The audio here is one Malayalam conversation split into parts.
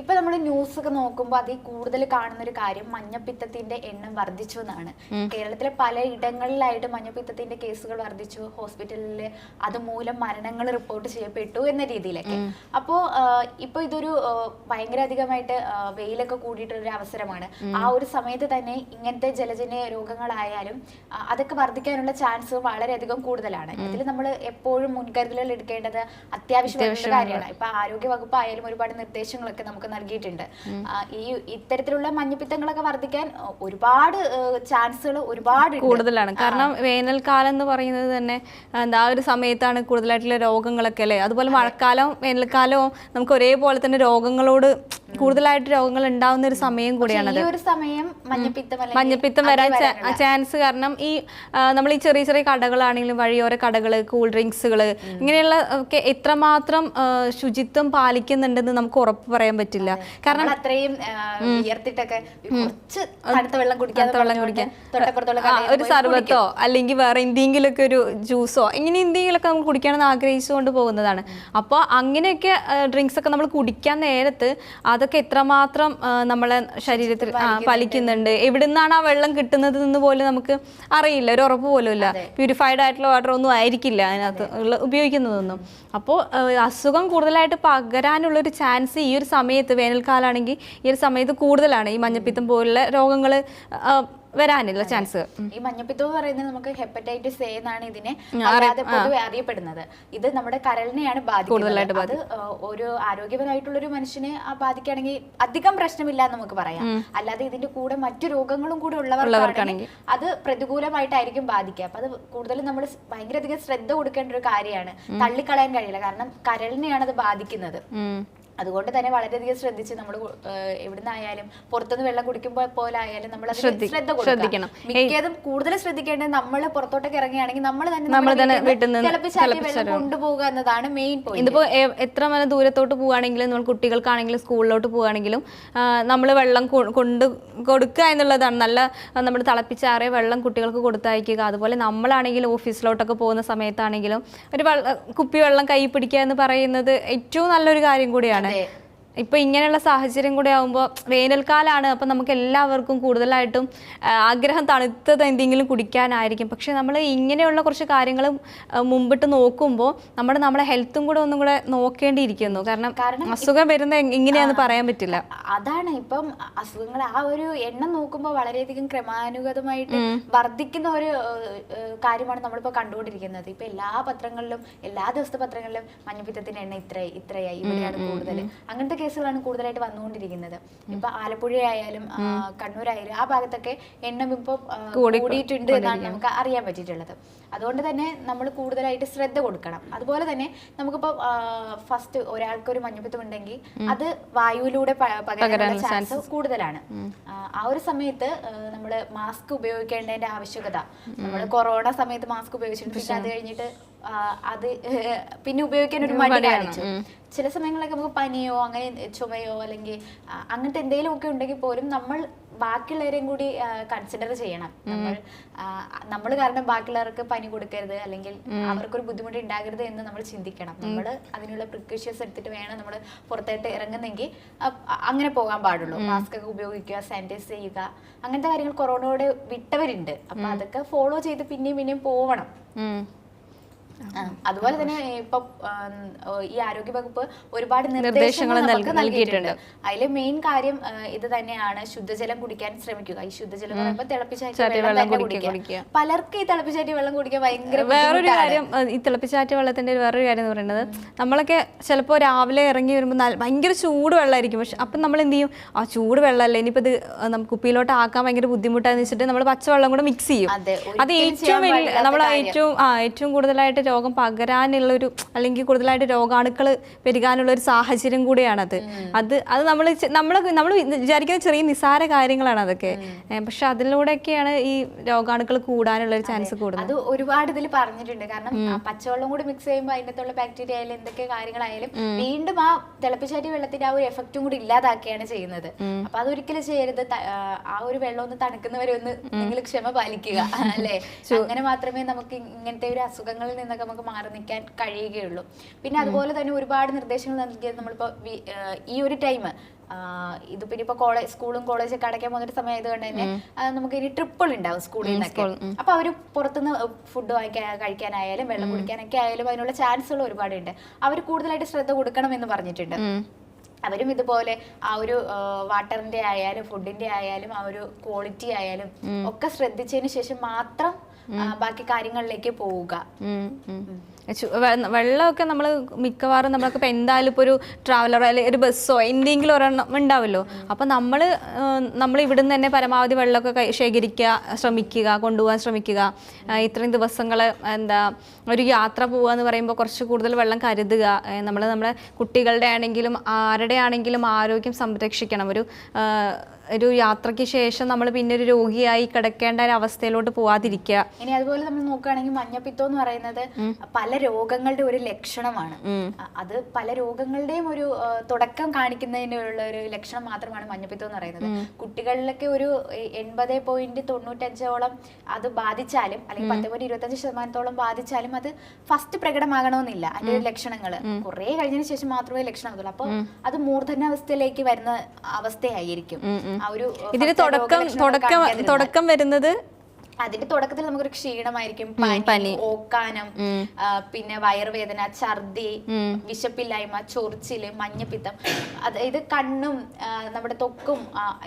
ഇപ്പൊ നമ്മൾ ന്യൂസ് ഒക്കെ നോക്കുമ്പോൾ അതിൽ കൂടുതൽ കാണുന്ന ഒരു കാര്യം മഞ്ഞപ്പിത്തത്തിന്റെ എണ്ണം വർദ്ധിച്ചു എന്നാണ്. കേരളത്തിലെ പല ഇടങ്ങളിലായിട്ട് മഞ്ഞപ്പിത്തത്തിന്റെ കേസുകൾ വർദ്ധിച്ചു. ഹോസ്പിറ്റലിൽ അതുമൂലം മരണങ്ങൾ റിപ്പോർട്ട് ചെയ്യപ്പെട്ടു എന്ന രീതിയിലൊക്കെ. അപ്പോ ഇപ്പൊ ഇതൊരു ഭയങ്കര അധികമായിട്ട് വെയിലൊക്കെ കൂടിയിട്ടുള്ള ഒരു അവസരമാണ് ആ ഒരു സമയത്ത് തന്നെ ഇങ്ങനത്തെ ജലജന്യ രോഗങ്ങളായാലും അതൊക്കെ വർദ്ധിക്കാനുള്ള ചാൻസ് വളരെയധികം കൂടുതലാണ്. ഇതിൽ നമ്മൾ എപ്പോഴും മുൻകരുതലുകൾ എടുക്കേണ്ടത് അത്യാവശ്യമായിട്ടുള്ള കാര്യമാണ്. ഇപ്പൊ ആരോഗ്യ വകുപ്പ് ആയാലും ഒരുപാട് നിർദ്ദേശങ്ങളൊക്കെ നമുക്ക് നൽകിയിട്ടുണ്ട്. ഈ ഇത്തരത്തിലുള്ള മഞ്ഞപ്പിത്തങ്ങളൊക്കെ വർദ്ധിക്കാൻ ഒരുപാട് ചാൻസുകൾ ഒരുപാട്. കൂടുതലാണ്. കാരണം വേനൽക്കാലം എന്ന് പറയുന്നത് തന്നെ എന്താ ഒരു സമയത്താണ് കൂടുതലായിട്ടുള്ള രോഗങ്ങളൊക്കെ അല്ലേ? അതുപോലെ മഴക്കാലം വേനൽക്കാലവും നമുക്ക് ഒരേപോലെ തന്നെ രോഗങ്ങളോട് കൂടുതലായിട്ട് രോഗങ്ങൾ ഉണ്ടാവുന്ന ഒരു സമയം കൂടിയാണ് ഒരു സമയം മഞ്ഞപ്പിത്തം വരാൻ ചാൻസ് കാരണം ഈ നമ്മൾ ഈ ചെറിയ ചെറിയ കടകളാണെങ്കിലും വഴിയോര കടകൾ കൂൾ ഡ്രിങ്ക്സുകൾ ഇങ്ങനെയുള്ള ഒക്കെ എത്രമാത്രം ശുചിത്വം പാലിക്കുന്നുണ്ടെന്ന് നമുക്ക് ഉറപ്പ് പറയാൻ പറ്റില്ല. കാരണം നമ്മൾ അത്രയും വെള്ളം കുടിക്കാൻ. ഒരു സർവത്തോ സർബത്തോ അല്ലെങ്കിൽ വേറെ എന്തെങ്കിലുമൊക്കെ ഒരു ജ്യൂസോ ഇങ്ങനെ എന്തെങ്കിലുമൊക്കെ നമുക്ക് കുടിക്കണമെന്ന് ആഗ്രഹിച്ചുകൊണ്ട് പോകുന്നതാണ്. അപ്പോൾ അങ്ങനെയൊക്കെ ഡ്രിങ്ക്സ് ഒക്കെ നമ്മൾ കുടിക്കാൻ നേരത്ത് അതൊക്കെ എത്രമാത്രം നമ്മളെ ശരീരത്തിൽ പലിക്കുന്നുണ്ട് എവിടുന്നാണ് ആ വെള്ളം കിട്ടുന്നത് എന്ന് പോലും നമുക്ക് അറിയില്ല. ഒരു ഉറപ്പ് പോലും ഇല്ല. പ്യൂരിഫൈഡ് ആയിട്ടുള്ള വാട്ടർ ഒന്നും ആയിരിക്കില്ല അതിനകത്ത് ഉപയോഗിക്കുന്നതൊന്നും. അപ്പോൾ അസുഖം കൂടുതലായിട്ട് പകരാനുള്ള ഒരു ചാൻസ് ഈ ഒരു സമയത്ത് വേനൽക്കാലാണെങ്കിൽ ഈ ഒരു സമയത്ത് കൂടുതലാണ്. ഈ മഞ്ഞപ്പിത്തം പോലുള്ള രോഗങ്ങൾ വരാനുള്ള ചാൻസ് ഈ മഞ്ഞപ്പിത്തം എന്ന് പറയുന്നത് നമുക്ക് ഹെപ്പറ്റൈറ്റിസ് എ എന്നാണ് ഇതിനെ പൊതുവെ അറിയപ്പെടുന്നത്. ഇത് നമ്മുടെ കരളിനെയാണ് ബാധിക്കുന്നത്. അത് ഒരു ആരോഗ്യപരമായിട്ടുള്ള ഒരു മനുഷ്യനെ ബാധിക്കുകയാണെങ്കിൽ അധികം പ്രശ്നമില്ല എന്ന് നമുക്ക് പറയാം. അല്ലാതെ ഇതിന്റെ കൂടെ മറ്റു രോഗങ്ങളും കൂടെ ഉള്ളവർക്കാണെങ്കിൽ അത് പ്രതികൂലമായിട്ടായിരിക്കും ബാധിക്കുക. അപ്പൊ അത് കൂടുതലും നമ്മൾ ഭയങ്കര അധികം ശ്രദ്ധ കൊടുക്കേണ്ട ഒരു കാര്യമാണ്. തള്ളിക്കളയാൻ കഴിയില്ല. കാരണം കരളിനെയാണ് അത് ബാധിക്കുന്നത്. അതുകൊണ്ട് തന്നെ വളരെയധികം ശ്രദ്ധിച്ച് നമ്മൾ എവിടുന്നായാലും പുറത്തുനിന്ന് വെള്ളം കുടിക്കുമ്പോൾ പോലായാലും നമ്മൾ ശ്രദ്ധ ശ്രദ്ധിക്കണം. മിക്കതും കൂടുതൽ ശ്രദ്ധിക്കേണ്ടത് നമ്മൾ പുറത്തോട്ടൊക്കെ ഇറങ്ങുകയാണെങ്കിൽ നമ്മൾ തന്നെ നമ്മൾ തന്നെ വീട്ടിൽ നിന്ന് കൊണ്ടുപോകുക എന്നതാണ് മെയിൻ പോയിന്റ് ഇതിപ്പോ എത്ര മല ദൂരത്തോട്ട് പോവാണെങ്കിലും നമ്മൾ കുട്ടികൾക്കാണെങ്കിലും സ്കൂളിലോട്ട് പോവാണെങ്കിലും നമ്മൾ വെള്ളം കൊണ്ട് കൊടുക്കുക എന്നുള്ളതാണ്. നല്ല നമ്മൾ തിളപ്പിച്ചാറിയ വെള്ളം കുട്ടികൾക്ക് കൊടുത്തയക്കുക. അതുപോലെ നമ്മളാണെങ്കിലും ഓഫീസിലോട്ടൊക്കെ പോകുന്ന സമയത്താണെങ്കിലും ഒരു കുപ്പി വെള്ളം കൈ പിടിക്കുക എന്ന് പറയുന്നത് ഏറ്റവും നല്ലൊരു കാര്യം കൂടിയാണ്. donde ഇപ്പൊ ഇങ്ങനെയുള്ള സാഹചര്യം കൂടെ ആകുമ്പോൾ വേനൽക്കാലാണ് അപ്പൊ നമുക്ക് എല്ലാവർക്കും കൂടുതലായിട്ടും ആഗ്രഹം തണുത്തത് എന്തെങ്കിലും കുടിക്കാനായിരിക്കും. പക്ഷെ നമ്മൾ ഇങ്ങനെയുള്ള കുറച്ച് കാര്യങ്ങൾ മുമ്പിട്ട് നോക്കുമ്പോൾ നമ്മുടെ നമ്മുടെ ഹെൽത്തും കൂടെ ഒന്നും കൂടെ നോക്കേണ്ടിയിരിക്കുന്നു. കാരണം അസുഖം വരുന്ന ഇങ്ങനെയാന്ന് പറയാൻ പറ്റില്ല. അതാണ് ഇപ്പം അസുഖങ്ങൾ ആ ഒരു എണ്ണം നോക്കുമ്പോൾ വളരെയധികം ക്രമാനുഗതമായിട്ട് വർദ്ധിക്കുന്ന ഒരു കാര്യമാണ് നമ്മളിപ്പോൾ കണ്ടുകൊണ്ടിരിക്കുന്നത്. ഇപ്പൊ എല്ലാ പത്രങ്ങളിലും എല്ലാ ദിവസത്തെ പത്രങ്ങളിലും മഞ്ഞപ്പിത്തത്തിന്റെ എണ്ണം ഇത്ര ഇത്രയായി. ഇവിടെയാണ് കൂടുതൽ അങ്ങനത്തെ കേസുകളാണ് കൂടുതലായിട്ട് വന്നുകൊണ്ടിരിക്കുന്നത്. ഇപ്പൊ ആലപ്പുഴയായാലും കണ്ണൂരായാലും ആ ഭാഗത്തൊക്കെ എണ്ണം ഇപ്പൊ കൂടിയിട്ടുണ്ട് എന്നാണ് നമുക്ക് അറിയാൻ പറ്റിയിട്ടുള്ളത്. അതുകൊണ്ട് തന്നെ നമ്മൾ കൂടുതലായിട്ട് ശ്രദ്ധ കൊടുക്കണം. അതുപോലെ തന്നെ നമുക്കിപ്പോൾ ഫസ്റ്റ് ഒരാൾക്ക് ഒരു മഞ്ഞപ്പിത്തം ഉണ്ടെങ്കിൽ അത് വായുവിലൂടെ പകരാനുള്ള ചാൻസ് കൂടുതലാണ്. ആ, ഒരു സമയത്ത് നമ്മൾ മാസ്ക് ഉപയോഗിക്കേണ്ടതിന്റെ ആവശ്യകത. നമ്മൾ കൊറോണ സമയത്ത് മാസ്ക് ഉപയോഗിച്ചിട്ടുണ്ട്. പക്ഷെ അത് കഴിഞ്ഞിട്ട് അത് പിന്നെ ഉപയോഗിക്കാൻ ഒരു മടി കാണിച്ചു. ചില സമയങ്ങളിലൊക്കെ നമുക്ക് പനിയോ അങ്ങനെ ചുമയോ അല്ലെങ്കിൽ അങ്ങനത്തെ എന്തെങ്കിലും ഒക്കെ ഉണ്ടെങ്കിൽ പോലും നമ്മൾ ബാക്കിയുള്ളവരെയും കൂടി കൺസിഡർ ചെയ്യണം. നമ്മൾ നമ്മൾ കാരണം ബാക്കിയുള്ളവർക്ക് പനി കൊടുക്കരുത് അല്ലെങ്കിൽ അവർക്കൊരു ബുദ്ധിമുട്ട് ഉണ്ടാകരുത് എന്ന് നമ്മൾ ചിന്തിക്കണം. നമ്മൾ അതിനുള്ള പ്രിക്കോഷൻസ് എടുത്തിട്ട് വേണം നമ്മൾ പുറത്തായിട്ട് ഇറങ്ങുന്നെങ്കിൽ അങ്ങനെ പോകാൻ പാടുള്ളൂ. മാസ്ക് ഒക്കെ ഉപയോഗിക്കുക സാനിറ്റൈസ് ചെയ്യുക അങ്ങനത്തെ കാര്യങ്ങൾ കൊറോണയോടെ വിട്ടവരുണ്ട്. അപ്പൊ അതൊക്കെ ഫോളോ ചെയ്ത് പിന്നെയും പിന്നെയും പോവണം. അതുപോലെ തന്നെ ഇപ്പൊ ഈ ആരോഗ്യ വകുപ്പ് ഒരുപാട് നിർദ്ദേശങ്ങൾ നൽകിയിട്ടുണ്ട്. അതിൽ മെയിൻ കാര്യം ഇത് തന്നെയാണ് ശുദ്ധജലം കുടിക്കാൻ ശ്രമിക്കുക. ഈ ശുദ്ധജലം തിളപ്പിച്ചാറ്റി പറയുമ്പോൾ തിളപ്പിച്ചാറ്റിയ വെള്ളം കുടിക്കുക, പലർക്കും ഈ തിളപ്പിച്ചാറ്റിയ വെള്ളം കുടിക്കാൻ ഭയങ്കര വേറൊരു. കാര്യം ഈ തിളപ്പിച്ചാറ്റിയ വെള്ളത്തിന്റെ വേറൊരു കാര്യം എന്ന് പറയുന്നത് നമ്മളൊക്കെ ചിലപ്പോ രാവിലെ ഇറങ്ങി വരുമ്പോൾ ഭയങ്കര ചൂട് വെള്ളമായിരിക്കും പക്ഷെ അപ്പം നമ്മൾ എന്ത് ചെയ്യും? ആ ചൂട് വെള്ളമല്ലേ ഇനിയിപ്പോൾ ഇത് നമുക്ക് കുപ്പിയിലോട്ട് ആക്കാൻ ഭയങ്കര ബുദ്ധിമുട്ടാന്ന് വെച്ചിട്ട് നമ്മൾ പച്ചവെള്ളം കൂടെ മിക്സ് ചെയ്യും. അതെ, ഏറ്റവും നമ്മൾ. ഏറ്റവും ആ ഏറ്റവും കൂടുതലായിട്ട് രോഗം പകരാനുള്ളൊരു അല്ലെങ്കിൽ കൂടുതലായിട്ട് രോഗാണുക്കൾ പെരുകാനുള്ള ഒരു സാഹചര്യം കൂടിയാണത്. അത് അത് നമ്മൾ നമ്മൾ നമ്മൾ വിചാരിക്കുന്ന ചെറിയ നിസ്സാര കാര്യങ്ങളാണ് അതൊക്കെ. പക്ഷെ അതിലൂടെയൊക്കെയാണ് ഈ രോഗാണുക്കൾ കൂടാനുള്ള ഒരു ചാൻസ് കൂടുന്നത്. അത് ഒരുപാട് ഇതിൽ പറഞ്ഞിട്ടുണ്ട്. കാരണം പച്ചവെള്ളം കൂടി മിക്സ് ചെയ്യുമ്പോൾ അതിനകത്തുള്ള ബാക്ടീരിയ ആയാലും എന്തൊക്കെ കാര്യങ്ങളായാലും വീണ്ടും ആ തിളപ്പിച്ചാറ്റിയ വെള്ളത്തിന്റെ ആ ഒരു എഫക്റ്റും കൂടി ഇല്ലാതാക്കുകയാണ് ചെയ്യുന്നത്. അപ്പൊ അതൊരിക്കലും ചെയ്യരുത്. ആ, ആ ഒരു വെള്ളം ഒന്ന് തണുക്കുന്നവരെ ഒന്ന് നിങ്ങൾ ക്ഷമ പാലിക്കുക. അല്ലെ? അങ്ങനെ മാത്രമേ നമുക്ക് ഇങ്ങനത്തെ ഒരു അസുഖങ്ങളിൽ നിന്നൊക്കെ നമുക്ക് മാറി നിൽക്കാൻ കഴിയുകയുള്ളൂ. പിന്നെ അതുപോലെ തന്നെ ഒരുപാട് നിർദ്ദേശങ്ങൾ നൽകിയത് നമ്മളിപ്പോൾ ഈ ഒരു ടൈം ഇത് പിന്നെ ഇപ്പൊ കോളേജ് സ്കൂളും കോളേജൊക്കെ അടയ്ക്കാൻ പോകുന്ന ഒരു സമയം ആയതുകൊണ്ട് തന്നെ നമുക്ക് ഇനി ട്രിപ്പിൾ ഉണ്ടാവും സ്കൂളിൽ നിന്നൊക്കെ. അപ്പൊ അവർ പുറത്തുനിന്ന് ഫുഡ് വാങ്ങിക്കാൻ കഴിക്കാനായാലും വെള്ളം കുടിക്കാനൊക്കെ ആയാലും അതിനുള്ള ചാൻസുകൾ ഒരുപാടുണ്ട്. അവർ കൂടുതലായിട്ട് ശ്രദ്ധ കൊടുക്കണം എന്ന് പറഞ്ഞിട്ടുണ്ട്. അവരും ഇതുപോലെ ആ ഒരു വാട്ടറിന്റെ ആയാലും ഫുഡിന്റെ ആയാലും ആ ഒരു ക്വാളിറ്റി ആയാലും ഒക്കെ ശ്രദ്ധിച്ചതിന് ശേഷം മാത്രം ബാക്കി കാര്യങ്ങളിലേക്ക് പോവുക. വെള്ളമൊക്കെ നമ്മൾ മിക്കവാറും നമ്മളൊക്കെ ഇപ്പം എന്തായാലും ഇപ്പോൾ ഒരു ട്രാവലറോ അല്ലെങ്കിൽ ഒരു ബസ്സോ എന്തെങ്കിലും ഒരെണ്ണം ഉണ്ടാവുമല്ലോ അപ്പം നമ്മൾ നമ്മൾ ഇവിടുന്ന് തന്നെ പരമാവധി വെള്ളമൊക്കെ കൈ- ശേഖരിക്കുക ശ്രമിക്കുക കൊണ്ടുപോകാൻ ശ്രമിക്കുക. ഇത്രയും ദിവസങ്ങൾ എന്താ ഒരു യാത്ര പോവുക എന്ന് പറയുമ്പോൾ കുറച്ച് കൂടുതൽ വെള്ളം കരുതുക. നമ്മൾ നമ്മുടെ കുട്ടികളുടെ ആണെങ്കിലും ആരുടെ ആണെങ്കിലും ആരോഗ്യം സംരക്ഷിക്കണം. ഒരു ഒരു യാത്രയ്ക്ക് ശേഷം നമ്മൾ പിന്നെ ഒരു രോഗിയായി കിടക്കേണ്ട ഒരു അവസ്ഥയിലോട്ട് പോവാതിരിക്കുക. ഇനി അതുപോലെ നമ്മൾ നോക്കുകയാണെങ്കിൽ മഞ്ഞപ്പിത്തം എന്ന് പറയുന്നത് പല രോഗങ്ങളുടെ ഒരു ലക്ഷണമാണ്. അത് പല രോഗങ്ങളുടെയും ഒരു തുടക്കം കാണിക്കുന്നതിനുള്ള ഒരു ലക്ഷണം മാത്രമാണ് മഞ്ഞപ്പിത്തം എന്ന് പറയുന്നത്. കുട്ടികളിലൊക്കെ ഒരു എൺപത് പോയിന്റ് തൊണ്ണൂറ്റഞ്ചോളം അത് ബാധിച്ചാലും അല്ലെങ്കിൽ പത്ത് പോയിന്റ് ഇരുപത്തഞ്ച് ശതമാനത്തോളം ബാധിച്ചാലും അത് ഫസ്റ്റ് പ്രകടമാകണമെന്നില്ല അതിന്റെ ഒരു ലക്ഷണങ്ങൾ. കുറെ കഴിഞ്ഞതിന് ശേഷം മാത്രമേ ലക്ഷണം ലക്ഷണമാകത്തുള്ളൂ അപ്പോൾ അത് മൂർധന്യാവസ്ഥയിലേക്ക് വരുന്ന അവസ്ഥയായിരിക്കും. ആ ഒരു ഇതിന് തുടക്കം തുടക്കം തുടക്കം വരുന്നത് അതിന്റെ തുടക്കത്തിൽ നമുക്കൊരു ക്ഷീണമായിരിക്കും. പനി ഓക്കാനം പിന്നെ വയറുവേദന ഛർദി വിശപ്പില്ലായ്മ ചൊറിച്ചിൽ മഞ്ഞപ്പിത്തം. അതായത് കണ്ണും നമ്മുടെ തൊക്കും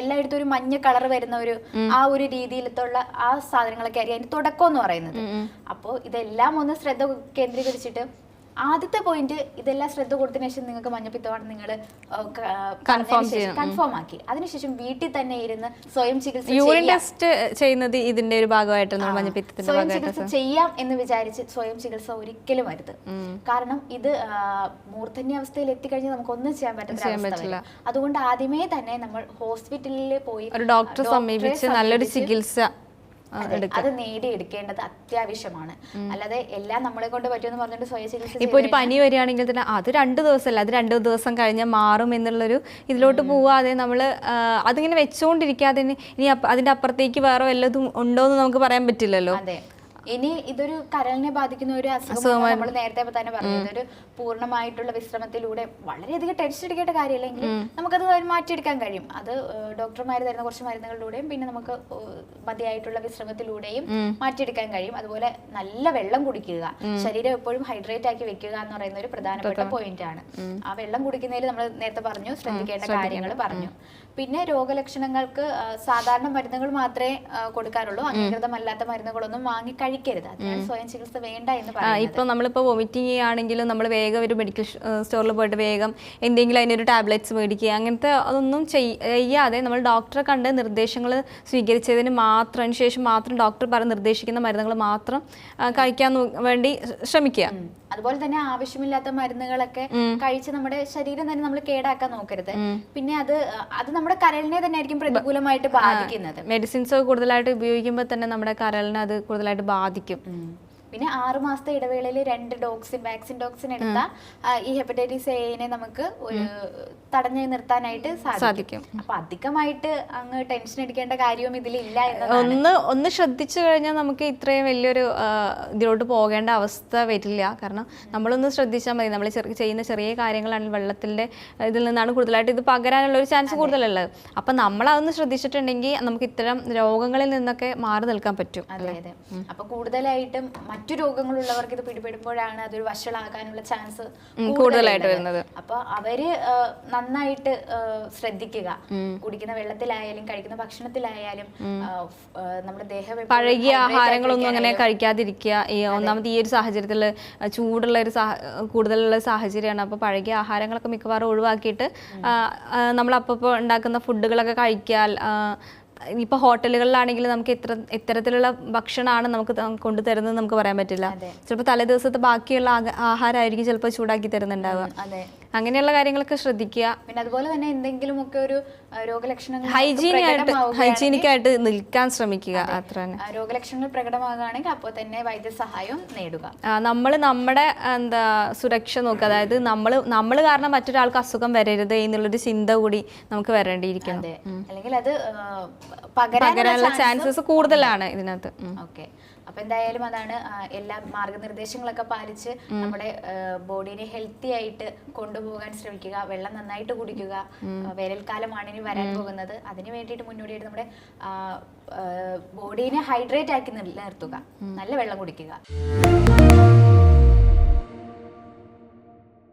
എല്ലായിടത്തും ഒരു മഞ്ഞ കളർ വരുന്ന ഒരു ആ ഒരു രീതിയിലത്തുള്ള ആ സാധനങ്ങളൊക്കെ ആയിരിക്കും അതിന്റെ തുടക്കം എന്ന് പറയുന്നത് അപ്പോൾ ഇതെല്ലാം ഒന്ന് ശ്രദ്ധ കേന്ദ്രീകരിച്ചിട്ട് ആദ്യത്തെ പോയിന്റ് ഇതെല്ലാം ശ്രദ്ധ കൊടുത്തതിന് ശേഷം നിങ്ങൾക്ക് മഞ്ഞപ്പിത്തമാണ് നിങ്ങൾ കൺഫേം ആക്കി. അതിനുശേഷം വീട്ടിൽ തന്നെ ഇരുന്ന് സ്വയം ചികിത്സ യൂറിൻ ടെസ്റ്റ് ചെയ്യുന്നത് ഇതിന്റെ ഒരു ഭാഗമായിട്ടാണ് മഞ്ഞപ്പിത്തത്തിന്റെ സ്വയം ചികിത്സ ചെയ്യാം എന്ന് വിചാരിച്ച് സ്വയം ചികിത്സ ഒരിക്കലും വരുത് കാരണം ഇത് മൂർധന്യാവസ്ഥയിൽ എത്തിക്കഴിഞ്ഞാൽ നമുക്ക് ഒന്നും ചെയ്യാൻ വരും. അതുകൊണ്ട് ആദ്യമേ തന്നെ നമ്മൾ ഹോസ്പിറ്റലിൽ പോയി ഒരു ഡോക്ടറെ സമീപിച്ച് നല്ലൊരു ചികിത്സ അതെ, നേടിയെടുക്കേണ്ടത് അത്യാവശ്യമാണ്. അല്ലാതെ എല്ലാം നമ്മളെ കൊണ്ട് പറ്റുമെന്ന് പറഞ്ഞിട്ട് സ്വയം ചികിത്സ ഇപ്പൊ ഒരു പനി വരികയാണെങ്കിൽ തന്നെ അത് രണ്ട് ദിവസമല്ല അത് രണ്ട് ദിവസം കഴിഞ്ഞാൽ മാറും എന്നുള്ളൊരു ഇതിലോട്ട് പോവാതെ നമ്മൾ അതിങ്ങനെ വെച്ചുകൊണ്ടിരിക്കാതെ ഇനി അതിന്റെ അപ്പുറത്തേക്ക് വേറെ വല്ലതും ഉണ്ടോ എന്ന് നമുക്ക് പറയാൻ പറ്റില്ലല്ലോ. ഇനി ഇതൊരു കരളിനെ ബാധിക്കുന്ന ഒരു അസുഖം നമ്മൾ നേരത്തെ തന്നെ പറഞ്ഞു. ഇതൊരു പൂർണമായിട്ടുള്ള വിശ്രമത്തിലൂടെ വളരെയധികം ടെൻഷൻ അടിക്കേണ്ട കാര്യമില്ലെങ്കിൽ നമുക്കത് മാറ്റിയെടുക്കാൻ കഴിയും. അത് ഡോക്ടർമാർ തരുന്ന കുറച്ച് മരുന്നുകളിലൂടെയും പിന്നെ നമുക്ക് മതിയായിട്ടുള്ള വിശ്രമത്തിലൂടെയും മാറ്റിയെടുക്കാൻ കഴിയും. അതുപോലെ നല്ല വെള്ളം കുടിക്കുക. ശരീരം എപ്പോഴും ഹൈഡ്രേറ്റ് ആക്കി വെക്കുക എന്ന് പറയുന്ന ഒരു പ്രധാനപ്പെട്ട പോയിന്റ് ആണ്. ആ വെള്ളം കുടിക്കുന്നതിൽ നമ്മൾ നേരത്തെ പറഞ്ഞു ശ്രദ്ധിക്കേണ്ട കാര്യങ്ങൾ പറഞ്ഞു. പിന്നെ രോഗലക്ഷണങ്ങൾക്ക് സാധാരണ മരുന്നുകൾ മാത്രമേ കൊടുക്കാറുള്ളൂ. അംഗീകൃതമല്ലാത്ത മരുന്നുകളൊന്നും വാങ്ങി കഴിക്കരുത്. അതിനാണ് സ്വയം ചികിത്സ വേണ്ട എന്ന് പറയുന്നത്. ഇപ്പൊ നമ്മളിപ്പോൾ വൊമിറ്റിംഗ് ചെയ്യുകയാണെങ്കിലും നമ്മൾ വേഗം ഒരു മെഡിക്കൽ സ്റ്റോറിൽ പോയിട്ട് വേഗം എന്തെങ്കിലും അതിനൊരു ടാബ്ലറ്റ്സ് മേടിക്കുക അങ്ങനത്തെ അതൊന്നും ചെയ്- ചെയ്യാതെ നമ്മൾ ഡോക്ടറെ കണ്ട് നിർദ്ദേശങ്ങൾ സ്വീകരിച്ചതിന് മാത്രം അതിനുശേഷം മാത്രം ഡോക്ടർ പറഞ്ഞ് നിർദ്ദേശിക്കുന്ന മരുന്നുകൾ മാത്രം കഴിക്കാൻ വേണ്ടി ശ്രമിക്കുക. അതുപോലെ തന്നെ ആവശ്യമില്ലാത്ത മരുന്നുകളൊക്കെ കഴിച്ച് നമ്മുടെ ശരീരം തന്നെ നമ്മൾ കേടാക്കാൻ നോക്കരുത്. പിന്നെ അത് അത് നമ്മുടെ കരളിനെ തന്നെ ആയിരിക്കും പ്രതികൂലമായിട്ട് ബാധിക്കുന്നത്. മെഡിസിൻസ് കൂടുതലായിട്ട് ഉപയോഗിക്കുമ്പോൾ തന്നെ നമ്മുടെ കരളിനെ അത് കൂടുതലായിട്ട് ബാധിക്കും. പിന്നെ ആറു മാസത്തെ ഇടവേളയിൽ രണ്ട് ഡോക്സിൻ വാക്സിൻ ഡോക്സിൻ എടുത്താൽ ഈ ഹെപ്പറ്റൈറ്റിസ് എനെ നമുക്ക് ഒരു തടഞ്ഞു നിർത്താനായിട്ട് സാധിക്കും. അപ്പൊ അധികമായിട്ട് അങ്ങ് ടെൻഷൻ അടിക്കേണ്ട കാര്യവും ഇതിലില്ല ഒന്ന് ഒന്ന് ശ്രദ്ധിച്ചു കഴിഞ്ഞാൽ നമുക്ക് ഇത്രയും വലിയൊരു ഇതിലോട്ട് പോകേണ്ട അവസ്ഥ വരില്ല. കാരണം നമ്മളൊന്ന് ശ്രദ്ധിച്ചാൽ മതി. നമ്മൾ ചെറിയ ചെയ്യുന്ന ചെറിയ കാര്യങ്ങളാണ് വെള്ളത്തിന്റെ ഇതിൽ നിന്നാണ് കൂടുതലായിട്ട് ഇത് പകരാനുള്ള ഒരു ചാൻസ് കൂടുതലുള്ളത്. അപ്പം നമ്മൾ അതൊന്ന് ശ്രദ്ധിച്ചിട്ടുണ്ടെങ്കിൽ നമുക്ക് ഇത്തരം രോഗങ്ങളിൽ നിന്നൊക്കെ മാറി നിൽക്കാൻ പറ്റും അതെ അതെ. അപ്പൊ കൂടുതലായിട്ടും മറ്റു രോഗങ്ങളുള്ളവർക്ക് ഇത് പിടിപെടുമ്പോഴാണ് അതൊരു വഷളാകാനുള്ള ചാൻസ് കൂടുതലായിട്ട് വരുന്നത്. അപ്പൊ അവർ നന്നായിട്ട് ശ്രദ്ധിക്കുക. കുടിക്കുന്ന വെള്ളത്തിലായാലും കഴിക്കുന്ന ഭക്ഷണത്തിലായാലും നമ്മുടെ ദേഹം പഴകിയ ആഹാരങ്ങളൊന്നും അങ്ങനെ കഴിക്കാതിരിക്കുക. ഈ ഒന്നാമത് ഈ ഒരു സാഹചര്യത്തിൽ ചൂടുള്ള ഒരു കൂടുതലുള്ള സാഹചര്യമാണ്. അപ്പോൾ പഴകിയ ആഹാരങ്ങളൊക്കെ മിക്കവാറും ഒഴിവാക്കിയിട്ട് നമ്മൾ അപ്പോൾ ഉണ്ടാക്കുന്ന ഫുഡുകളൊക്കെ കഴിക്കാൻ ഇപ്പോൾ ഹോട്ടലുകളിലാണെങ്കിൽ നമുക്ക് ഇത്ര ഇത്തരത്തിലുള്ള ഭക്ഷണമാണ് നമുക്ക് കൊണ്ടു കൊണ്ടുതരുന്നത് നമുക്ക് പറയാൻ പറ്റില്ല. ചിലപ്പോൾ തലേ ദിവസത്തെ ബാക്കിയുള്ള ആഹാരമായിരിക്കും ചിലപ്പോൾ ചൂടാക്കി തരുന്നുണ്ടാവുക. അങ്ങനെയുള്ള കാര്യങ്ങളൊക്കെ ശ്രദ്ധിക്കുക. പിന്നെ അതുപോലെ തന്നെ എന്തെങ്കിലും ഒക്കെ ഒരു രോഗലക്ഷണങ്ങൾ ഹൈജീനിക് ആയിട്ട് ഹൈജീനിക് ആയിട്ട് നിൽക്കാൻ ശ്രമിക്കുക. അത്ര തന്നെ. രോഗലക്ഷണങ്ങൾ പ്രകടമാകുകയാണെങ്കിൽ അപ്പോൾ തന്നെ വൈദ്യസഹായം നേടുക. നമ്മൾ നമ്മുടെ എന്താ സുരക്ഷ നോക്കുക. അതായത് നമ്മൾ നമ്മൾ കാരണം മറ്റൊരാൾക്ക് അസുഖം വരരുത് എന്നുള്ളൊരു ചിന്ത കൂടി നമുക്ക് വരേണ്ടിയിരിക്കുന്നു. അതെ. അല്ലെങ്കിൽ അത് പകരാനുള്ള ചാൻസസ് കൂടുതലാണ് ഇതിനകത്ത്. ഓക്കെ അപ്പൊ എന്തായാലും അതാണ് എല്ലാ മാർഗനിർദ്ദേശങ്ങളൊക്കെ പാലിച്ച് നമ്മുടെ ബോഡീനെ ഹെൽത്തി ആയിട്ട് കൊണ്ടുപോകാൻ ശ്രമിക്കുക വെള്ളം നന്നായിട്ട് കുടിക്കുക വേനൽക്കാലമാണ് ഇനി വരാൻ പോകുന്നത്. അതിന് വേണ്ടിയിട്ട് മുന്നോടിയായിട്ട് നമ്മുടെ ബോഡീനെ ഹൈഡ്രേറ്റ് ആക്കി നിർത്തുക. നല്ല വെള്ളം കുടിക്കുക.